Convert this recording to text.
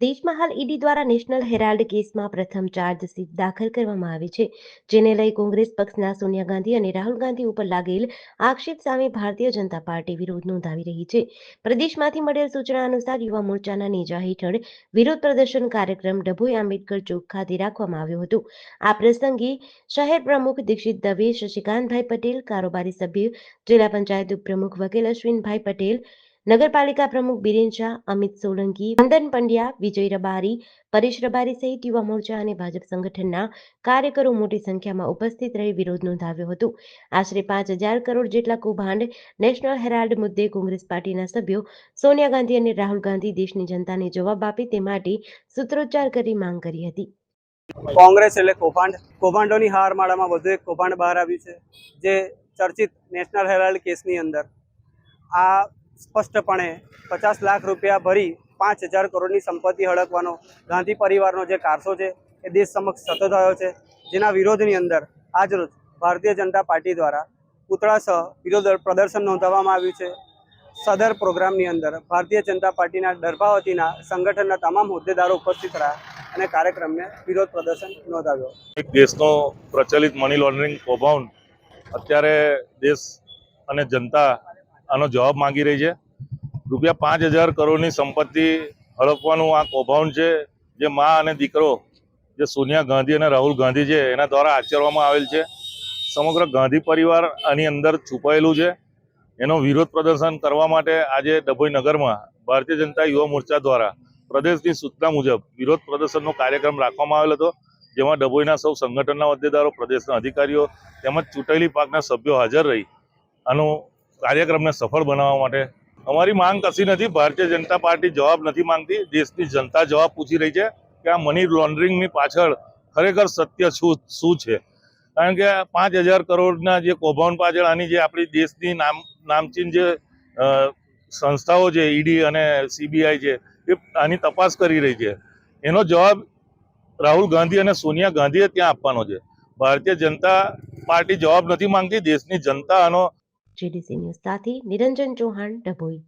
દેશમાં ઈડી દ્વારા national Herald કેસમાં પ્રથમ ચાર્જશીટ દાખલ કરવામાં આવી છે, જેને લઈ કોંગ્રેસ પક્ષના સોનિયા ગાંધી અને રાહુલ ગાંધી ઉપર લાગેલ આક્ષેપ સામે ભારતીય જનતા પાર્ટી વિરોધ નોંધાવી રહી છે. પ્રદેશમાંથી મળેલ સૂચના અનુસાર યુવા મોરચાના નેજા હેઠળ વિરોધ પ્રદર્શન કાર્યક્રમ ડભોઈ આંબેડકર ચોક ખાતે રાખવામાં આવ્યો હતો. આ પ્રસંગે શહેર પ્રમુખ દીક્ષિત દવે, શશિકાંતભાઈ પટેલ, કારોબારી સભ્ય, જિલ્લા પંચાયત ઉપપ્રમુખ વકીલ અશ્વિનભાઈ પટેલ નગરપાલિકા પ્રમુખ બિરેન શાહ, અમિત સોલંકી ચંદન પંડ્યા, વિજય રબારી, પરેશ રબારી સહિત યુવા મોરચા અને ભાજપ સંગઠનના કાર્યકરો મોટી સંખ્યામાં ઉપસ્થિત રહી વિરોધ નોંધાવ્યો હતો. આશરે પાંચ હજાર કરોડ જેટલા કૌભાંડ નેશનલ હેરાલ્ડ મુદ્દે કોંગ્રેસ પાર્ટીના સભ્યો સોનિયા ગાંધી અને રાહુલ ગાંધી દેશની જનતાને જવાબ આપે તે માટે સૂત્રોચ્ચાર કરી માંગ કરી હતી. કોંગ્રેસ એટલે કૌભાંડ. કૌભાંડોની હારમાળામાં વધુ એક કૌભાંડ બહાર આવ્યું છે, જે ચર્ચિત નેશનલ હેરાલ્ડ કેસની અંદર. આ સ્પષ્ટપણે પચાસ લાખ રૂપિયા ભરી પાંચ હજાર કરોડની સંપત્તિ હડપવાનો ગાંધી પરિવારનો જે કારસો છે એ દેશ સમક્ષ થતો થયો છે. જેના વિરોધની અંદર આજરોજ ભારતીય જનતા પાર્ટી દ્વારા પૂતળા સહ વિરોધ પ્રદર્શન નોંધાવવામાં આવ્યું છે. સદર પ્રોગ્રામની અંદર ભારતીય જનતા પાર્ટીના ડરભાવતીના સંગઠનના તમામ હોદ્દેદારો ઉપસ્થિત રહ્યા અને કાર્યક્રમને વિરોધ પ્રદર્શન નોંધાવ્યો. એક દેશનો પ્રચલિત મની લોન્ડરિંગ કૌભાંડ અત્યારે દેશ અને જનતા આનો જવાબ માંગી રહી છે. રૂપિયા પાંચ હજાર કરોડની સંપત્તિ હડપવાનું આ કૌભાંડ છે, જે મા અને દીકરો, જે સોનિયા ગાંધી અને રાહુલ ગાંધી છે, એના દ્વારા આચરવામાં આવેલ છે. સમગ્ર ગાંધી પરિવાર આની અંદર છુપાયેલું છે. એનો વિરોધ પ્રદર્શન કરવા માટે આજે ડભોઈ નગરમાં ભારતીય જનતા યુવા મોરચા દ્વારા પ્રદેશની સૂચના મુજબ વિરોધ પ્રદર્શનનો કાર્યક્રમ રાખવામાં આવેલ હતો, જેમાં ડભોઈના સૌ સંગઠનના હોદ્દેદારો, પ્રદેશના અધિકારીઓ તેમજ ચૂંટાયેલી પાકના સભ્યો હાજર રહી. આનું કાર્યક્રમને સફળ બનાવવા માટે. અમારી માંગ કશી નથી. ભારતીય જનતા પાર્ટી જવાબ નથી માંગતી. દેશની જનતા જવાબ પૂછી રહી છે કે આ મની લોન્ડરિંગની પાછળ ખરેખર સત્ય શું શું છે? કારણ કે પાંચ હજાર કરોડના જે કૌભાંડ પાછળ આની જે આપણી દેશની નામ, નામચીન જે સંસ્થાઓ છે, ઈડી અને સીબીઆઈ છે એ આની તપાસ કરી રહી છે. એનો જવાબ રાહુલ ગાંધી અને સોનિયા ગાંધીએ ત્યાં આપવાનો છે. ભારતીય જનતા પાર્ટી જવાબ નથી માંગતી. દેશની જનતા આનો જેડીસી ન્યૂઝ સાથે નિરંજન ચૌહાણ ડભોઈ.